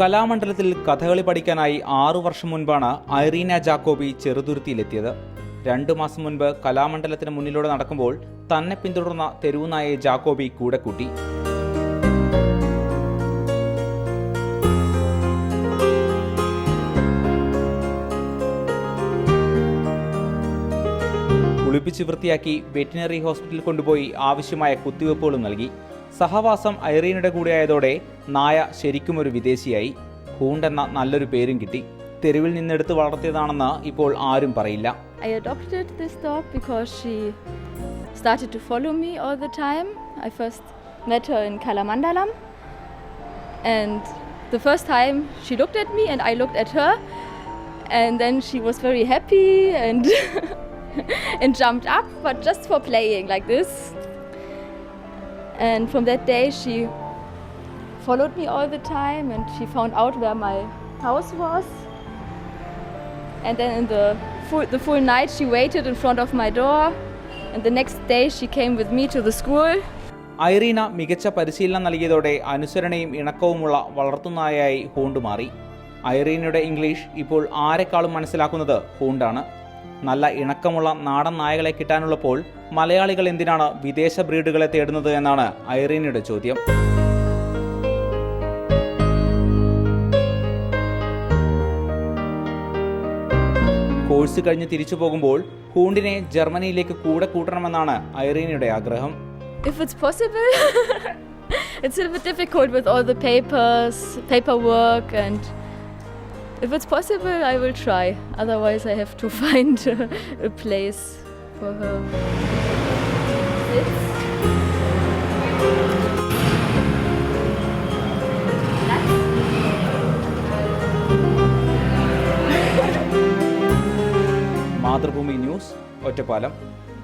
കലാമണ്ഡലത്തിൽ കഥകളി പഠിക്കാനായി ആറു വർഷം മുൻപാണ് ഐറീന ജാക്കോബി ചെറുതുരുത്തിയിലെത്തിയത്. രണ്ടു മാസം മുൻപ് കലാമണ്ഡലത്തിന് മുന്നിലൂടെ നടക്കുമ്പോൾ തന്നെ പിന്തുടർന്ന തെരുവുനായെ ജാക്കോബി കൂടെ കൂട്ടി. കുളിപ്പിച്ച് വൃത്തിയാക്കി വെറ്റിനറി ഹോസ്പിറ്റലിൽ കൊണ്ടുപോയി ആവശ്യമായ കുത്തിവയ്പ്പുകളും നൽകി. സഹവാസം ഐറീനയുടെ കൂടെയായതോടെ നായ ശരിക്കും ഒരു വിദേശിയായി ഹൂണ്ട് എന്ന നല്ലൊരു പേരും കിട്ടി തെരുവിൽ നിന്നെടുത്ത് വളർത്തിയതാണെന്ന് ഇപ്പോൾ ആരും പറയില്ല I adopted this dog because she started to follow me all the time. I first met her in Kalamandalam, and the first time she looked at me and I looked at her, and then she was very happy and and jumped up, but just for playing like this. And from that day, she followed me all the time, and she found out where my house was. And then in the full, the full night, she waited in front of my door. And the next day, she came with me to the school. Irina മികച്ച പരിശീലനം നൽകിയതോടെ അനുസരണയും ഇണക്കവുമുള്ള വളർത്തുനായായി ഹൂണ്ട് മാറി ഐറീനയുടെ English ഇപ്പോൾ ആരെക്കാളും മനസ്സിലാക്കുന്നത് ഹൂണ്ടാണ് നല്ല ഇണക്കമുള്ള നാടൻ നായകളെ കിട്ടാനുള്ളപ്പോൾ മലയാളികൾ എന്തിനാണ് വിദേശ ബ്രീഡുകളെ തേടുന്നത് എന്നാണ് ഐറീനയുടെ ചോദ്യം കോഴ്സ് കഴിഞ്ഞ് തിരിച്ചു പോകുമ്പോൾ ഹൂണ്ടിനെ ജർമ്മനിയിലേക്ക് കൂടെ കൂട്ടണമെന്നാണ് ഐറീനയുടെ ആഗ്രഹം If it's possible, it's a bit difficult with all the papers, paperwork, and if it's possible, I will try. Otherwise, I have to find a place for her. It's Mathrubhumi news Ottapalam.